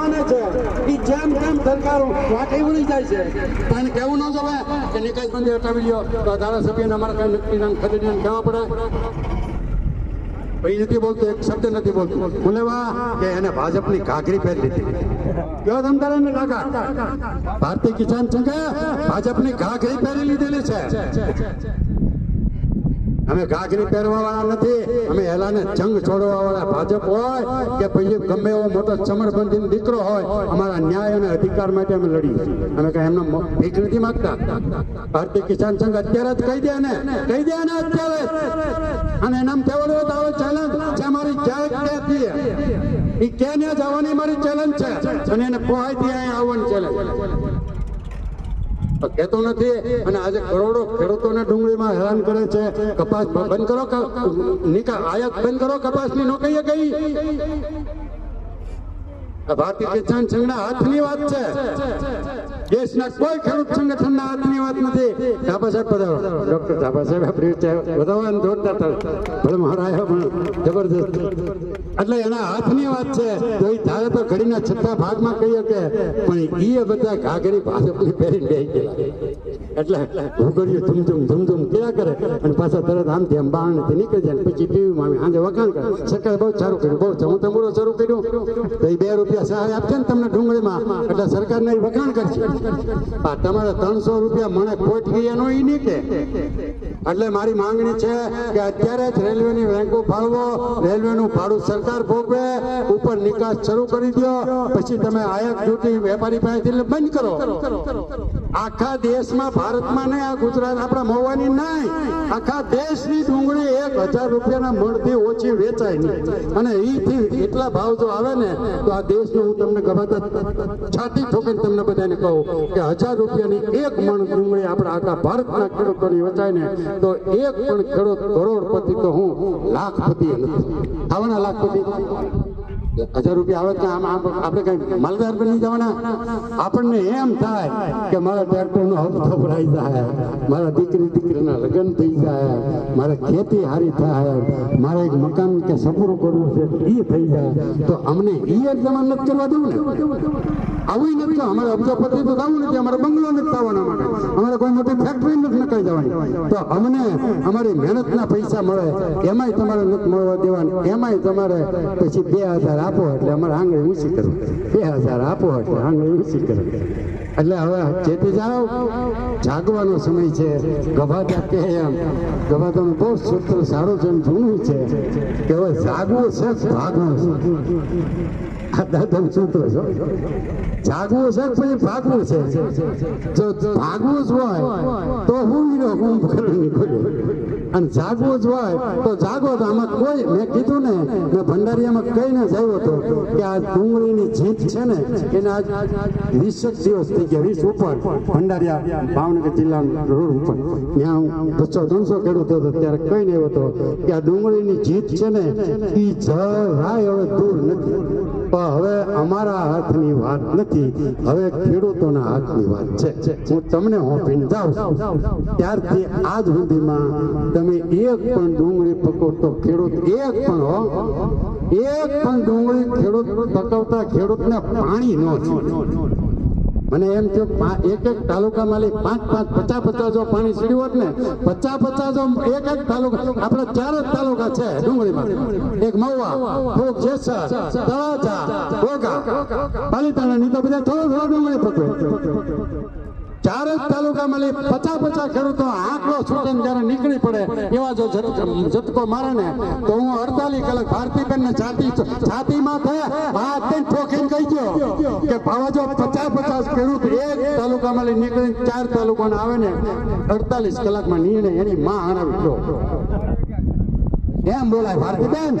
માને છે એ જેમ તેમ સરકાર વાટે વળી જાય છે, પણ કેવું ન જવાય કે નિકાસ હટાવી લ્યો. તો ધારાસભ્યને અમારે કઈ નક્કી ના ખરીદીને કહેવા પડે? ભાઈ નથી બોલતો, એક શબ્દ નથી બોલતો. બોલેવા કે એને ભાજપની ઘાઘરી પહેરી લીધી. કયો તમ ને કાકા ભારતીય કિસાન સંઘે ભાજપની ઘાઘરી પહેરી લીધેલી છે. અમે ગાજરી પહેરવા વાળા નથી. અમે હેલાને જંગ છોડવા વાળા ભાજપ હોય કે પછી ગમે એવો મોટો ચમરબંધી દીકરો હોય, અમારા ન્યાય અને અધિકાર માટે અમે લડી અમે કઈ એમનો ભીખ નથી માંગતા. ભારતીય કિસાન સંઘ અત્યારે જ કહી દે ને કહી દે ને અત્યારે અને એનામ કહેવાનું હોય તો ચેલેન્જ છે મારી જાત ક્યાંથી એ ક્યાં જવાની મારી ચેલેન્જ છે? અને એને પહોંચી ત્યાં આવવાની ચેલેન્જ પણ કહેતો નથી. અને આજે કરોડો ખેડૂતોને ડુંગળીમાં હેરાન કરે છે. કપાસ બંધ કરો નિકા આયાત બંધ કરો, કપાસની નો કહીએ કઈ ભારતીય કિસાન સંઘના હાથની વાત છે. દેશના કોઈ ખેડૂત સંગઠનના હાથની વાત નથી. ધાબા સાહેબ પધારો. ડોક્ટર ધાબા સાહેબ, આપણી વધારવાને જોરદાર હતા. ભલે મારા પણ જબરદસ્ત એટલે એના હાથની વાત છે. તો એ ધારે તો ઘડીના છઠ્ઠા ભાગમાં કહીએ કે પણ એ બધા ઘાઘરી ભાજપની પહેરીને બેસી ગયેલા. એટલે ધૂમ ધૂમધૂમ ધૂમ ક્યાં કરે અને પાછા તરત આમથી આમ બારણેથી નીકળી જાય પછી પીવી માં આજે વખાણ કરે. સરકારે બહુ સારું કર્યું, બહુ હું તમારો શરૂ કર્યું. તો એ બે રૂપિયા સહાય આપશે ને તમને ડુંગળીમાં. એટલે સરકારને વખાણ કરશે આ તમારે ત્રણસો રૂપિયા મને ખોટ ગઈ એનો ઈ નહીં કે. એટલે મારી માંગણી છે કે અત્યારે જ રેલવેની બેંકો ફાળવો, રેલવેનું ભાડું સરકાર ભોગવે, ઉપર નિકાસ શરૂ કરી દો પછી તમે આયાત ડ્યુટી વેપારી પાસેથી બંધ કરો. આખા દેશમાં ભારતમાં નહીં, આ ગુજરાત આપણા મોવાની નહીં. આખા દેશની ડુંગળી એક હજાર રૂપિયાના મણથી ઓછી વેચાય નહીં. અને એથી એટલા ભાવ જો આવે ને, તો આ દેશનું હું તમને ગભાતા છાતી ઠોકીને તમને બધાને કહું કે હજાર રૂપિયાની એક મણ ડુંગળી આપણા આખા ભારતના ખેડૂતોની વેચાય ને, તો એક પણ ખેડૂત કરોડપતિ તો હું લાખપતિ નથી. આવના લાખપતિ. હજાર રૂપિયા આવે આપણે કઈ માલદાર બની જવાના. આપણને એમ થાય કે મારા ટ્રેક્ટરનો હપ્તો ભરાઈ જાય, મારા દીકરી દીકરીના લગ્ન થઈ જાય, મારે ખેતી હારી થાય, મારે એક મકાન કે સપૂરું કરવું છે એ થઈ જાય. તો અમને એ એક્ઝામ નથી કરવા દેવું ને? આવું નથી અમારે અબજોપતિ તો થવું નથી, અમારે બંગલો નથી થવાના અમારે કોઈ મોટી ફેક્ટરી નથી નકાઈ જવાની. તો અમને અમારી મહેનતના પૈસા મળે, એમાંય તમારે નથી મળવા દેવાના. એમાંય તમારે પછી બે હજાર આપો એટલે અમારે આંગળી ઊંચી કરવું બે હજાર આપો એટલે આંગળી ઊંચી કરવું એટલે હવે ચેતી જાઓ, જાગવાનો સમય છે. ગભાતા કે એમ ગભાતાનું બહુ સૂત્ર સારું છે જૂનું છે કે હવે જાગવું છે ભાગવું છે. આ દાદાનું સૂત્ર છો. જાગવું છે પછી ભાગવું છે. જો ભાગવું જ હોય તો હું હું કરવા નીકળ્યો અને જાગવું જ હોય તો જાગો તો આમાં કોઈ, મેં કીધું ને, મેં ભંડારીયામાં કહીને જ આવ્યો હતો કે આ ડુંગળીની જીત છે ને, એને આજ વીસ જ દિવસ થઈ ગયા, વીસ ઉપર, ભંડારીયા ભાવનગર જિલ્લાના રોડ ઉપર. ત્યાં હું બસો ત્રણસો ખેડૂતો હતો, ત્યારે કહીને આવ્યો હતો કે આ ડુંગળીની જીત છે ને એ જરાય હવે દૂર નથી. પણ હવે અમારા હાથની વાત નથી. હવે ખેડૂતોના હાથની વાત છે. હું તમને હોપીને જાઉં ત્યારથી આજ સુધીમાં તમે એક પણ ડુંગળી પકવતો ખેડૂત, એક પણ હો, એક પણ ડુંગળી ખેડૂત પકવતા ખેડૂતને પાણી ન છે મને એમ થયું એક એક તાલુકા માલિક પાંચ પાંચ, પચાસ પચાસ જો પાણી સીડ્યું હોત ને, પચાસ પચાસ જો એક એક તાલુકા આપણે ચાર જ તાલુકા છે ડુંગળીમાં. એક મહુવા, ભોગ જેસર, તળાજા ઘોઘા પાલીતાણા ની તો બધા થોડો થોડો ડુંગળી પકડો ચાર જ તાલુકા મળી પચાસ પચાસ ખેડૂતો આંકડો છૂટે જયારે નીકળી પડે, એવા જો ઝટ- ઝટકો મારે ને, તો હું અડતાલીસ કલાક ભારતીબેન ને છાતી છાતીમાં થયા હાથ દઈને ઠોકીને કહી ગયો કે ભાવા જો પચાસ પચાસ ખેડૂત એક તાલુકામાં લઈ નીકળી ચાર તાલુકાને આવે ને અડતાલીસ કલાકમાં નિર્ણય એની માં હણાવી દો એમ બોલાય ભારતીબેન.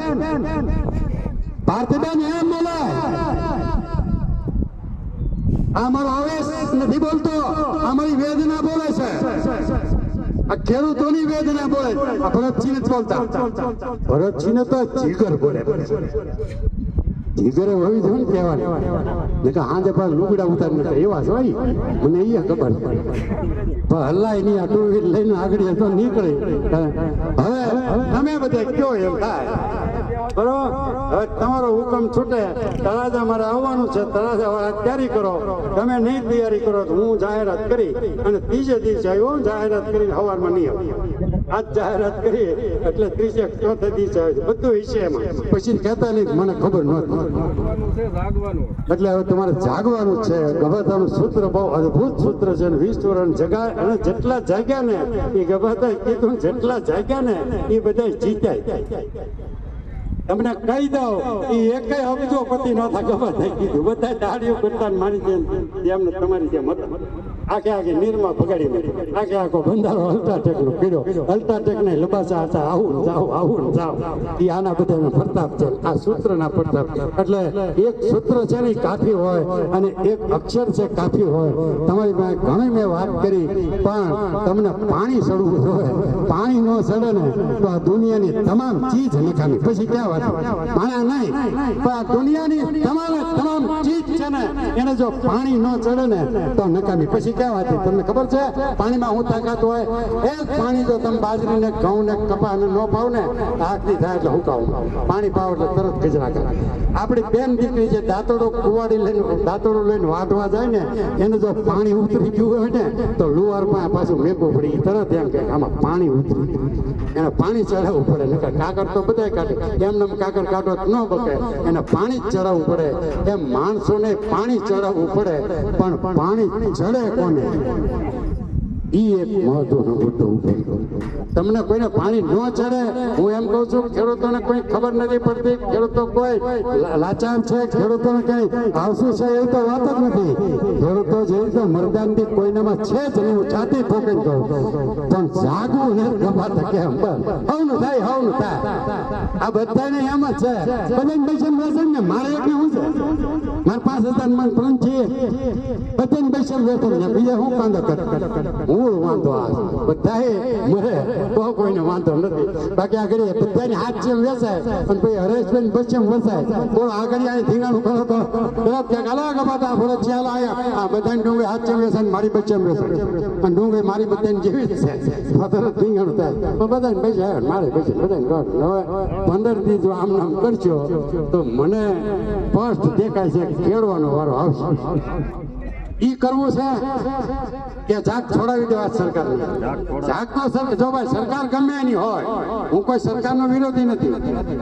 ભારતીબેન, એમ બોલાય. આ મારો આવેશ નથી બોલતો. આ મારી વેદના બોલે છે. આ ખેડૂતોની વેદના બોલે. આ ભરતસિંહ નથી બોલતા. ભરતસિંહ તો જીગર બોલે. જીગરે હોવી જોઈએ ને કહેવાની. કે હાજે લુગડા ઉતાર નથી એવા હોય મને એ ખબર પણ હલ્લાય નહીં, આ ટુ વ્હીલ લઈને આગળ તો નીકળે. હવે તમે બધા કયો એમ થાય. બરોબર? તમારો હુકમ છૂટે. તળાજા મારે આવવાનું છે. તળાજા વાળા તૈયારી કરો. તમે નહીં તૈયારી કરો તો હું જાહેરાત કરી અને ત્રીજે દિવસે આવ્યો, જાહેરાત કરીને સવારમાં નહીં આવ્યો આજ જાહેરાત કરી, એટલે ત્રીજે ચોથે દિવસે આવ્યો બધું વિષયમાં પછી કહેતા નહીં મને ખબર ન એટલે હવે તમારે જાગવાનું છે. ગભાતાનું સૂત્ર બહુ અદ્ભુત સૂત્ર છે વીસ વર્ષ જગાય અને જેટલા જાગ્યા ને, એ ગભાતા કીધું, જેટલા જાગ્યા ને, એ બધા જીત્યા. તમને કહી દઉં, એ એક અબજો પતિ ન થાય. ગભા થઈ કીધું બધા દાડીઓ કરતા માની જેમ તમારી જેમ હતા. આખે આખી નીરમાં પગાડી મેળી આખે આખો બંધારો અલ્ટ્રાટેક નો કર્યો. અલ્ટ્રાટેક ને લબાસા હતા, આવું જાઓ આવું જાઓ. એ આના બધાના પ્રતાપ છે. આ સૂત્રના પ્રતાપ એટલે એક સૂત્ર છે ને કાફી હોય અને એક અક્ષર છે કાફી હોય. તમારી પાસે ઘણી મેં વાત કરી, પણ તમને પાણી સડવું જોઈએ પાણી ન સડે ને તો આ દુનિયાની તમામ ચીજ નકામી પછી ક્યાં વાત? પાણા નહીં. પણ આ દુનિયાની તમામ તમામ ચીજ છે ને, એને જો પાણી ન ચડે ને, તો નકામી. પછી ક્યાં વાત તમને ખબર છે? પાણીમાં હું તાકાત હોય એ જ પાણી જો તમે બાજરીને ઘઉં ને ને પાવ ને આગથી થાય એટલે હુકાવું પાણી પાવ એટલે તરત ગજરા કરે આપણી બેન દીકરી જે દાંતડો કુવાડી લઈને, દાંતડો લઈને વાઢવા જાય ને, એને જો પાણી ઉતરી ગયું હોય ને, તો લુવારમાં પાછું મેઘું પડી તરત એમ કે આમાં પાણી ઉતરી એને પાણી ચડાવવું પડે. નકર કાકર તો બધાય કાઢે. એમને એમ કાકર કાઢો ન બકે એને પાણી જ ચડાવવું પડે. એમ માણસોને પાણી ચડાવવું પડે પણ પાણી ચડે કોને એ એક મહત્વનો મુદ્દો ઊભો થયો. તમને કોઈને પાણી ન ચડે, હું એમ કહું છું, ખેડૂતોને કોઈ ખબર નથી પડતી, ખેડૂતો કોઈ લાચાર છે, ખેડૂતોને કઈ આવશું છે એવું તો વાત જ નથી. ખેડૂતો જે રીતે મરદાનથી કોઈનામાં છે જ હું છાતી ફોકી કહું પણ જાગવું ને ગમાતા કેમ બસ. હવનું થાય હવનું થાય. આ બધાને એમ જ છે. બધાને પૈસા વેચે ને મારે એટલે શું છે? મારે પાંચ હજાર મન ત્રણ છે. બધાને પૈસા વેચે ને બીજા હું કાંદો કરે? હું વાંધો આ. બધાએ મરે. તો કોઈને વાંધો નથી. બાકી આગળ બધાને હાથ જેમ વેચાય અને પછી હરેશબેન પશ્ચિમ વસાય. બોલો આગળ આ ધીંગાણું કરો તો. ક્યાંક અલગ અપાતા ચાલ આયા. આ બધા ડુંગળી હાથ જેમ વેચાય મારી બચેમ વેચાય. અને ડુંગળી મારી બધાને જેવી જ છે. ધીંગાણું થાય. પણ બધાને પૈસા મારે પૈસા બધાને હવે પંદર દી જો આમ નામ કરશો તો મને ફર્સ્ટ દેખાય છે ખેડવાનો વારો આવશે. ઈ કરવું છે કે જાગ છોડાવી દેવા સરકાર જાગ તો સર- જો ભાઈ સરકાર ગમે એની હોય હું કોઈ સરકારનો વિરોધી નથી.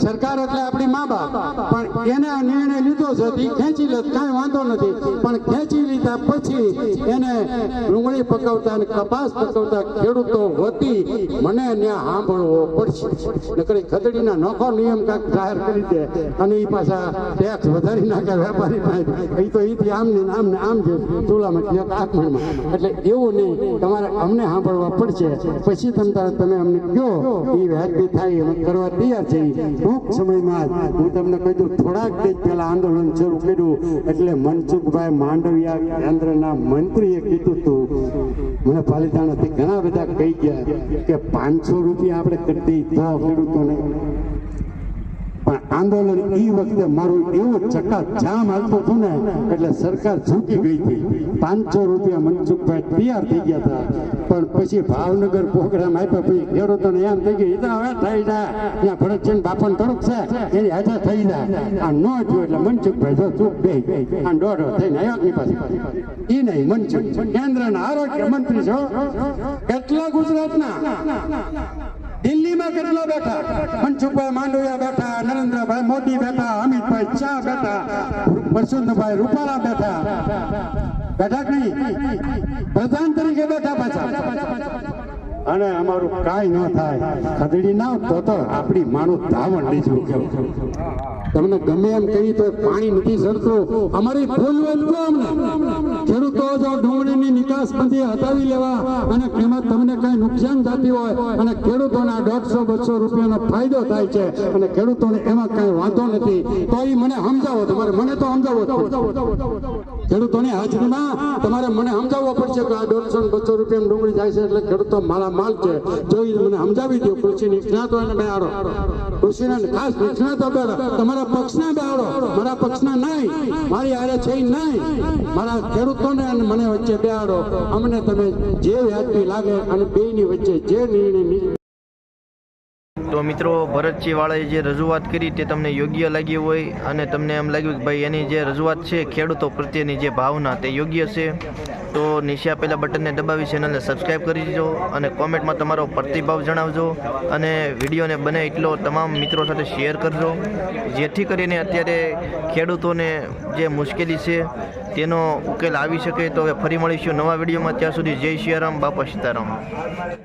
સરકાર એટલે આપણી મા બાપ. પણ એને આ નિર્ણય લીધો છે ખેંચી લે કાંઈ વાંધો નથી. પણ ખેંચી લીધા પછી એને ડુંગળી પકવતા અને કપાસ પકવતા ખેડૂતો વતી મને ત્યાં સાંભળવો પડશે. નકરી ખદડીના નોખો નિયમ કાંઈક જાહેર કરી દે અને એ પાછા ટેક્સ વધારી નાખે વેપારી પાસે. એ તો એથી આમ ને આમ ને આમ છે ચૂલામાં ક્યાંક આખમણમાં એટલે એવું નહીં, તમારે અમને સાંભળવા પડશે. પછી તમે તારે તમે અમને કહો એ વ્યાજબી થાય, અમે કરવા તૈયાર છે ટૂંક સમયમાં હું તમને કહી દઉં, થોડાક દિવસ પહેલા આંદોલન શરૂ કર્યું. એટલે મનસુખભાઈ માંડવિયા કેન્દ્રના મંત્રીએ કીધું હતું મને પાલિતાણાથી ઘણા બધા કહી ગયા કે પાંચસો રૂપિયા આપણે કરી દઈએ તો ખેડૂતોને આંદોલન એ વખતે મારું એવું ચકા જામ હાલતું હતું ને, એટલે સરકાર ઝૂકી ગઈ હતી. પાંચસો રૂપિયા મનસુખભાઈ તૈયાર થઈ ગયા હતા. પણ પછી ભાવનગર પ્રોગ્રામ આપ્યા પછી ખેડૂતોને એમ થઈ ગયું તો હવે થઈ જાય ત્યાં ભરતચંદ બાપન થોડુંક છે. એની હાજર થઈ જાય આ ન થયું એટલે મનસુખભાઈ જો ચૂપ બે આ દોઢ થઈને આવ્યો ની પાસે. એ નહીં, મનસુખ. કેન્દ્રના આરોગ્ય મંત્રી છો? કેટલા ગુજરાતના? દિલ્હીમાં કેટલા બેઠા, મનસુખભાઈ માંડવિયા બેઠા, નરેન્દ્રભાઈ મોદી બેઠા, અમિતભાઈ શાહ બેઠા વસુંધભાઈ રૂપાલા બેઠા. બેઠા નહીં? પ્રધાન તરીકે બેઠા પાછા. અને અમારું કાંઈ ન થાય. ખદડી ના તો તો આપણી માણું ધાવણ લીધું તમને ગમે એમ કહી તો પાણી નથી સરતું. અમારી ભૂલ અમને. ખેડૂતો જો ડુંગળીની રૂપિયાની નિકાસ બંધી હટાવી લેવા અને એમાં તમને કઈ નુકસાન થતી હોય અને ખેડૂતોના દોઢસો, બસો રૂપિયાનો ફાયદો થાય છે અને ખેડૂતોને એમાં કઈ વાંધો નથી તો એ મને સમજાવો, તમારે મને તો સમજાવો. ખેડૂતોની હાજરીમાં તમારે મને સમજાવવો પડશે કે આ દોઢસો ને બસો રૂપિયા ડુંગળી જાય છે એટલે ખેડૂતો મારા માલ છે. જો ઈ મને સમજાવી દો કૃષિ નિષ્ણાતો અને બેહાડો કૃષિના ખાસ નિષ્ણાતો બેહાડો તમારા પક્ષના બેહાડો મારા પક્ષના નહીં. મારી આરે છે નહીં. મારા ખેડૂતોને અને મને વચ્ચે બેહાડો અમને તમે જે વ્યાજબી લાગે અને બેયની વચ્ચે જે નિર્ણય તો મિત્રો ભરતસિંહ વાળાએ જે રજૂઆત કરી તે તમને યોગ્ય લાગી હોય અને તમને એમ લાગ્યું કે ભાઈ એની જે રજૂઆત છે ખેડૂતો પ્રત્યેની જે ભાવના તે યોગ્ય છે, તો નીચે આપેલા બટનને દબાવી ચેનલને સબસ્ક્રાઈબ કરી દેજો અને કોમેન્ટમાં તમારો પ્રતિભાવ જણાવજો અને વિડીયોને બને એટલો તમામ મિત્રો સાથે શેર કરજો, જેથી કરીને અત્યારે ખેડૂતોને જે મુશ્કેલી છે તેનો ઉકેલ આવી શકે. તો હવે ફરી મળીશું નવા વિડીયોમાં. ત્યાં સુધી જય સિયારામ બાપા સીતારામ.